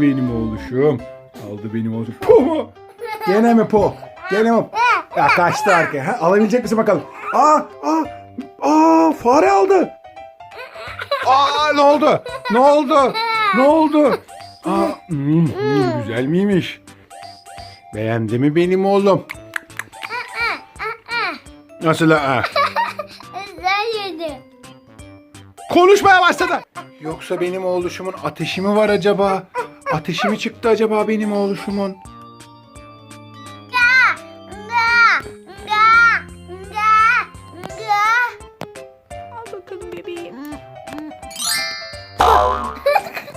Benim oğluşum. Aldı benim oğluşum. Po mu? Gene mi po? Gene mi? Ya kaçtı arkaya. Ha, alabilecek misin bakalım? Aa, aa, aa, fare aldı. Aa, ne oldu? Ne oldu? Ne oldu? Aa, hmm, hmm, güzel miymiş? Beğendi mi benim oğlum? Nasıl ha? Sen yedin. Konuşmaya başladı. Yoksa benim oğluşumun ateşi mi var acaba? Ateşi mi çıktı acaba benim oğluşumun? Nga, nga, nga, nga. Al bakalım bebeğim.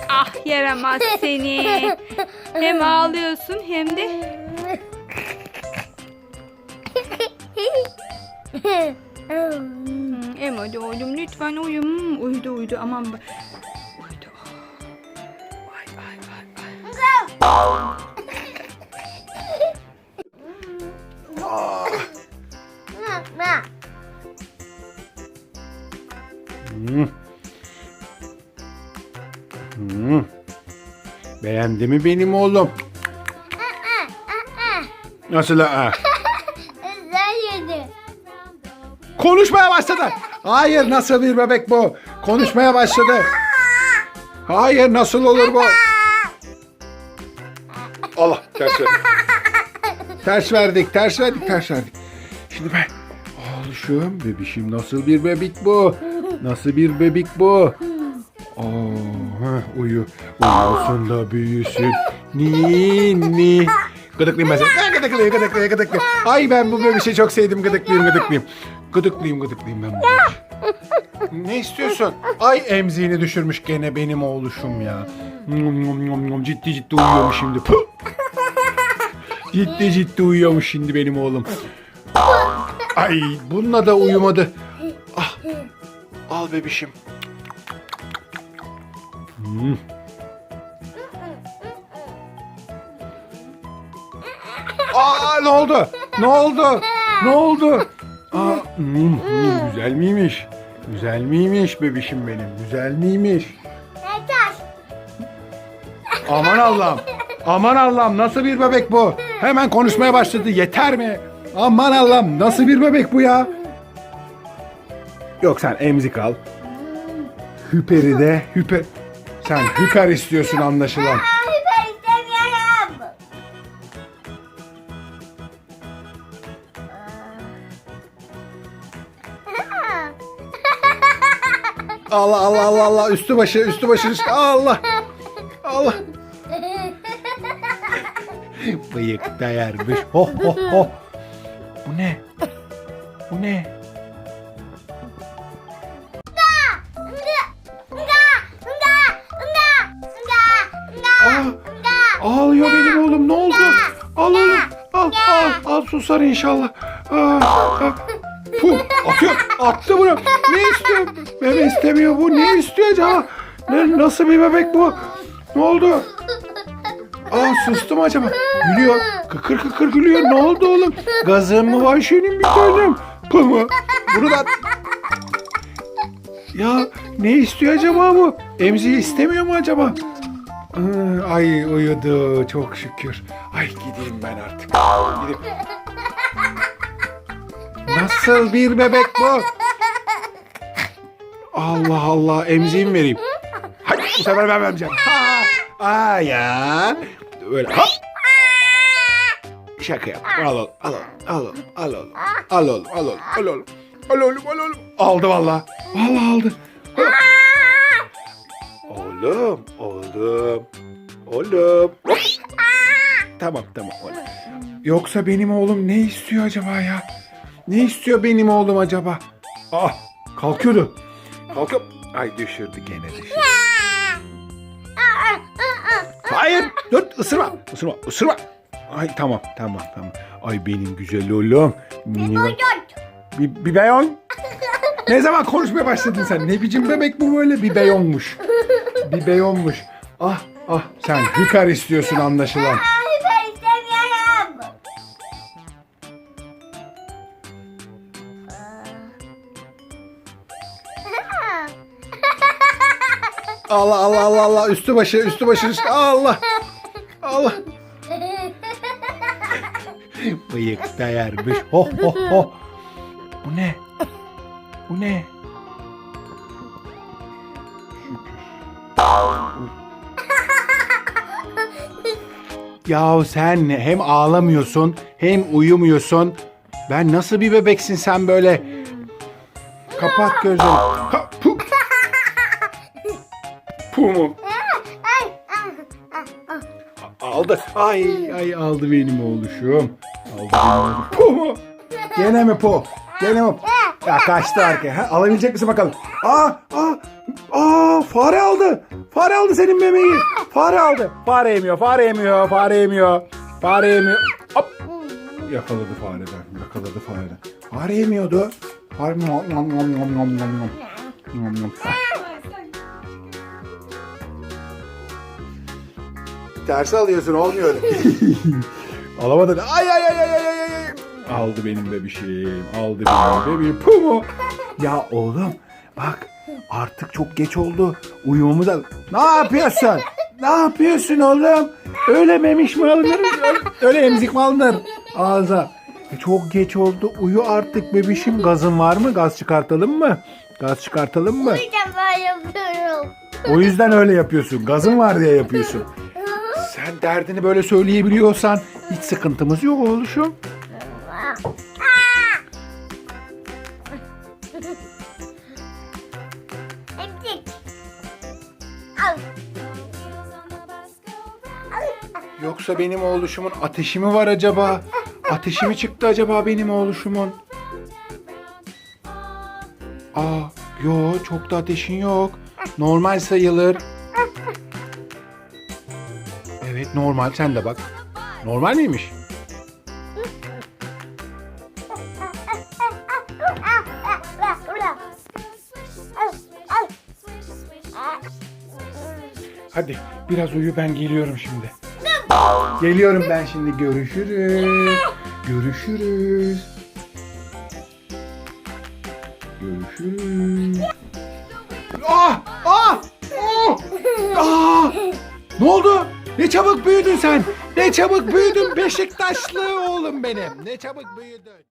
ah yaramaz seni. Hem ağlıyorsun hem de Hmm, Em hadi oğlum lütfen uyu. Hmm, Uyudu uyudu aman. Hmm. Hmm. Beğendi mi benim oğlum? Nasıl ha? Konuşmaya başladı. Hayır nasıl bir bebek bu? Konuşmaya başladı. Hayır nasıl olur bu? Ters verdik. Ters verdik, ters verdik, ters verdik. Şimdi ben oğluşum, bebişim nasıl bir bebek bu? Nasıl bir bebek bu? Oo, heh, uyu. Uyusun da büyüsün. Ninni. Gıdıklayayım ben seni. Gıdıklayayım, gıdıklayayım, gıdıklayayım. Ay ben bu bebişi çok sevdim. Gıdıklayayım, gıdıklayayım. Gıdıklayayım, gıdıklayayım ben bu. Ne istiyorsun? Ay emziğini düşürmüş gene benim oğluşum ya. Ciddi ciddi uyuyormuş şimdi. Puh. Ciddi ciddi uyuyormuş şimdi benim oğlum. Ay bununla da uyumadı. Ah. Al bebişim. Hmm. Aa ne oldu? Ne oldu? Ne oldu? Aa, hmm, hmm, güzel miymiş? Güzel miymiş bebişim benim? Güzel miymiş? Aman Allah'ım. Aman Allah'ım nasıl bir bebek bu? Hemen konuşmaya başladı. Yeter mi? Aman Allah'ım nasıl bir bebek bu ya? Yok sen emzik al. Hüperi de hüper. Sen hüper istiyorsun anlaşılan. Ben istemiyorum. Allah Allah Allah Allah üstü başı üstü başı üstü. Allah. Bıyık dayarmış. Ho ho ho. Bu ne? Bu ne? Aa, ağlıyor benim oğlum ne oldu? Al oğlum al al al susar inşallah. Aa, aa. Puh, atıyor attı bunu. Ne istiyor? Bebe istemiyor bu. Ne istiyor acaba? Ne, nasıl bir bebek bu? Ne oldu? Aa sustu mu acaba? Gülüyor. Kıkır kıkır gülüyor. Ne oldu oğlum? Gazın mı var senin bir tanem? Bunu da... Ya ne istiyor acaba bu? Emziği istemiyor mu acaba? Ay uyudu çok şükür. Ay gideyim ben artık. Gideyim. Nasıl bir bebek bu? Allah Allah emziğimi vereyim. Hayır bu sefer ben vermeyeceğim. Aa ya. Böyle hop. Şaka yap. Al al al oğlum, al oğlum, al oğlum, al oğlum, al oğlum, al oğlum, al oğlum. Aldı valla. Valla aldı. Oğlum, oğlum, oğlum. Tamam, tamam. oğlum. Yoksa benim oğlum ne istiyor acaba ya? Ne istiyor benim oğlum acaba? Ah, kalkıyordu. Kalkıp, ay düşürdü gene düşürdü. Dur ısırma, ısırma, ısırma. Ay tamam, tamam, tamam. Ay benim güzel oğlum. Benim... Bir, bir beyon. ne zaman konuşmaya başladın sen? Ne biçim bebek bu böyle? Bir beyonmuş. Bir beyonmuş. Ah, ah sen hüper istiyorsun anlaşılan. Allah Allah Allah Allah üstü başı üstü başı üstü Allah. Allah. Bıyık da yermiş. Ho ho ho. Bu ne? Bu ne? Yahu sen hem ağlamıyorsun hem uyumuyorsun. Ben nasıl bir bebeksin sen böyle? Kapat gözünü. Ha, pu. Pu mu? Aldı. Ay ay aldı benim oğluşum. Aldı. Pu mu? Gene mi pu? Gene mi? Ya kaçtı arkaya. Ha, alabilecek misin bakalım? Aa, aa, aa, fare aldı. Fare aldı senin memeyi. Fare aldı. Fare yemiyor, fare yemiyor, fare yemiyor. Fare yemiyor. Hop. Yakaladı fareden. Yakaladı fareden. Fare yemiyordu. Fare nom nom nom nom nom nom nom. Nom nom. Tersi alıyorsun olmuyor. Alamadın. Ay ay ay ay ay ay ay. Aldı benim bebişim. Aldı benim bebeğim. Pu mu? Ya oğlum bak artık çok geç oldu. Uyumamız lazım. Ne yapıyorsun? Ne yapıyorsun oğlum? Öyle memiş mi alınır? Öyle, emzik mi alınır? Ağza. E, çok geç oldu. Uyu artık bebişim. Gazın var mı? Gaz çıkartalım mı? Gaz çıkartalım mı? Bir defa yapıyorum. O yüzden öyle yapıyorsun. Gazın var diye yapıyorsun. Sen derdini böyle söyleyebiliyorsan hiç sıkıntımız yok oğluşum. Yoksa benim oğluşumun ateşi mi var acaba? Ateşi mi çıktı acaba benim oğluşumun? Aa, yo çok da ateşin yok. Normal sayılır. Normal sen de bak. Normal miymiş? Hadi biraz uyu ben geliyorum şimdi. Geliyorum ben şimdi görüşürüz. Görüşürüz. Görüşürüz. Ah! Ah! Oh! Ah! Ne oldu? Ne çabuk büyüdün sen. Ne çabuk büyüdün Beşiktaşlı oğlum benim. Ne çabuk büyüdün.